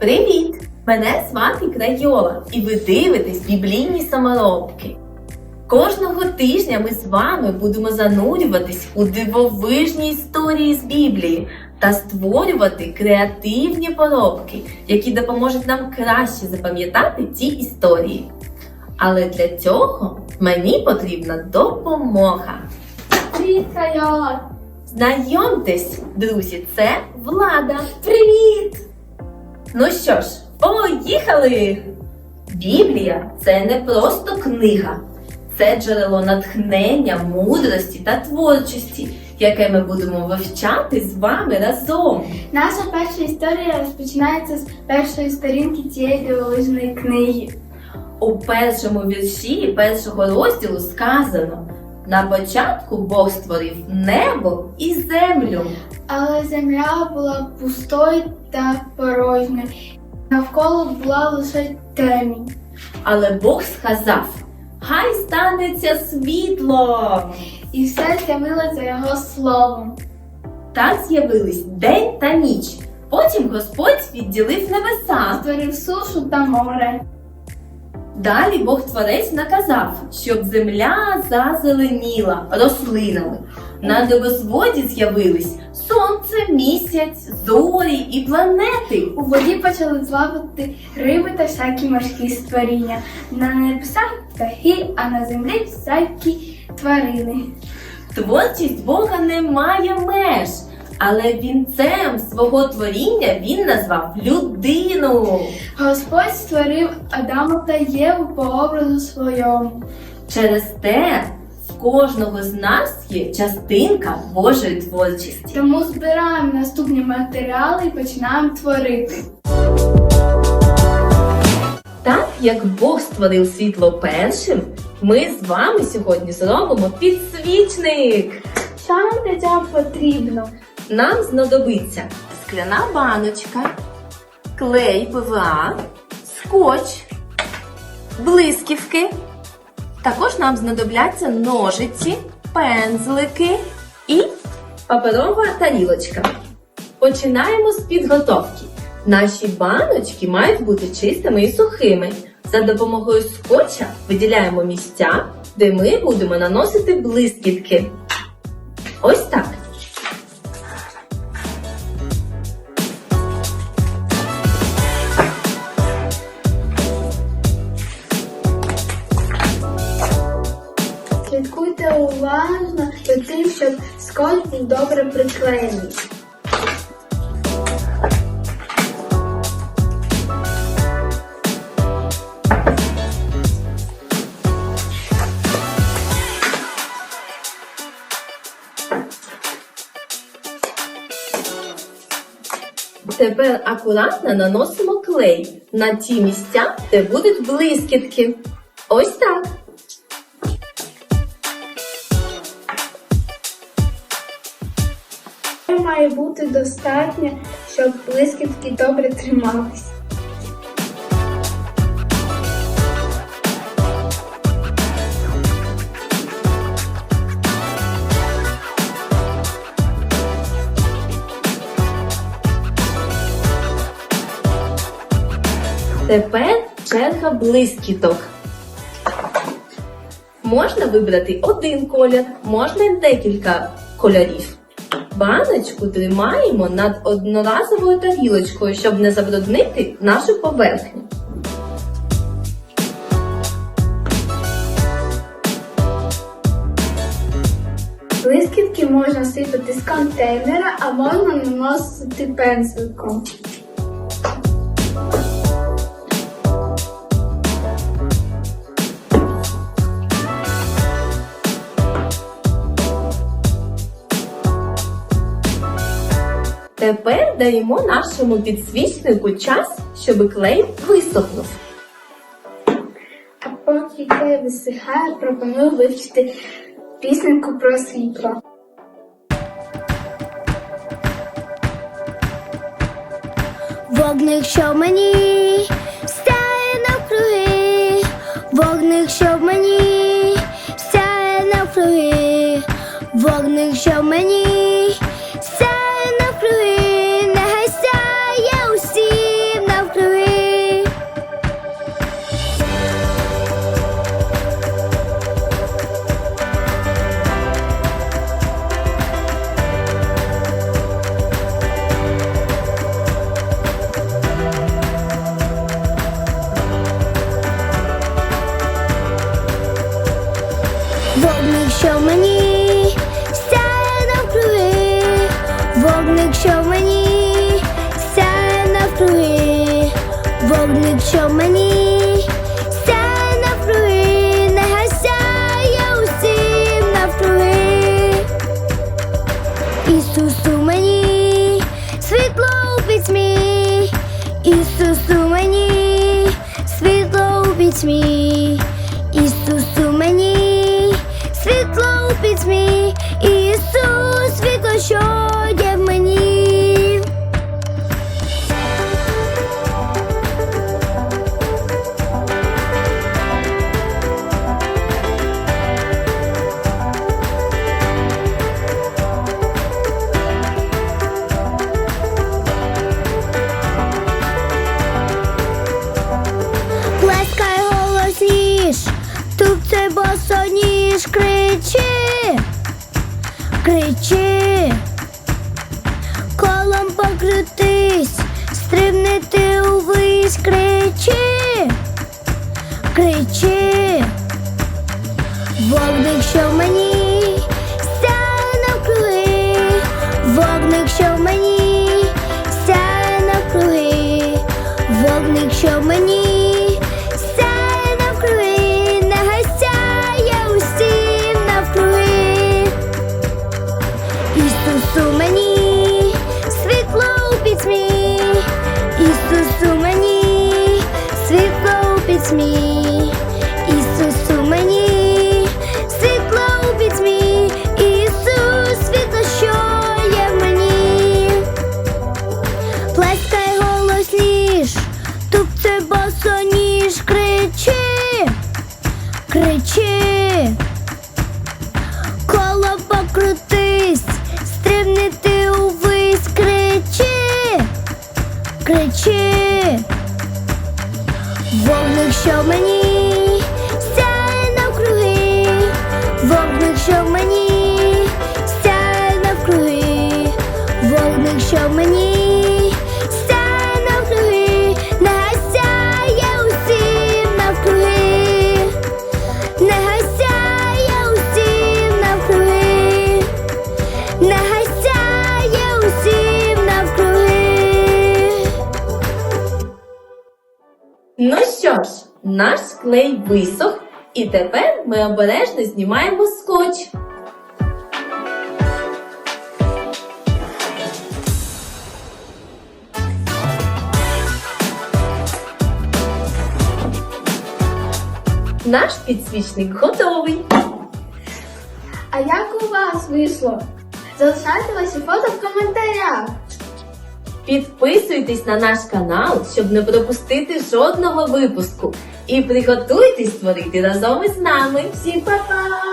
Привіт! Мене звати Крайола, і ви дивитесь біблійні саморобки. Кожного тижня ми з вами будемо занурюватись у дивовижні історії з Біблії та створювати креативні поробки, які допоможуть нам краще запам'ятати ці історії. Але для цього мені потрібна допомога. Привіт, Кайола! Знайомтесь, друзі, це Влада. Привіт! Ну що ж, поїхали! Біблія це не просто книга, це джерело натхнення, мудрості та творчості, яке ми будемо вивчати з вами разом. Наша перша історія розпочинається з першої сторінки цієї дивовижної книги. У першому вірші першого розділу сказано: на початку Бог створив небо і землю. Але земля була пустою та порожньою. Навколо була лише темінь. Але Бог сказав: Хай станеться світло! І все з'явилося його словом. Так з'явились день та ніч. Потім Господь відділив небеса. Створив сушу та море. Далі Бог Творець наказав, щоб земля зазеленіла рослинами. На небосводі з'явились сонце, місяць, зорі і планети. У воді почали плавати риби та всякі морські створіння. На небесах птахи, а на землі всякі тварини. Творчість Бога не має меж, але вінцем свого творіння він назвав людину. Господь створив Адама та Єву по образу своєму. Через те в кожного з нас є частинка Божої творчості. Тому збираємо наступні матеріали і починаємо творити. Так як Бог створив світло першим, ми з вами сьогодні зробимо підсвічник. Нам для цього потрібно? Нам знадобиться скляна баночка, клей ПВА, скотч, блисківки. Також нам знадобляться ножиці, пензлики і паперова тарілочка. Починаємо з підготовки. Наші баночки мають бути чистими і сухими. За допомогою скотча виділяємо місця, де ми будемо наносити блискітки. Ось так. Щоб скотч був добре приклеєний. Тепер акуратно наносимо клей на ті місця, де будуть блискітки. Ось так. Має бути достатньо, щоб блискітки добре тримались. Тепер черга блискіток. Можна вибрати один колір, можна декілька кольорів. Баночку тримаємо над одноразовою тарілочкою, щоб не забруднити нашу поверхню. Блискітки можна сипати з контейнера, а можна наносити пензликом. Тепер даємо нашому підсвічнику час, щоб клей висохнув. А поки клей висихає, пропоную вивчити пісеньку про світло. Вогник, що в мені сяє навкруги, вогник, що в мені сяє навкруги, вогник, що в мені що мені сяє навкруги, вогник, що мені сяє навкруги, вогник, що мені сяє навкруги, не гасяє усім навкруги. Ісусу мені світло у пітьмі, Ісусу мені світло у пітьмі. Кричи, кричи, колом покрутись, стрибнити увись, кричи, кричи, вогник, що мені, Мені, світло у пітьмі, Ісусу мені, світло у пітьмі, Ісусу мені, світло у пітьмі, Ісус, світло, що є в мені. Плескай голосніш, тупце босоніж, кричи, вогник, що мені, сяє навкруги, вогник, що мені, сяє навкруги, вогник, що в мені, наш клей висох, і тепер ми обережно знімаємо скотч. Наш підсвічник готовий. А як у вас вийшло? Залишайте ваші фото в коментарях. Підписуйтесь на наш канал, щоб не пропустити жодного випуску. І приготуйтесь створити разом із нами. Всім па-па!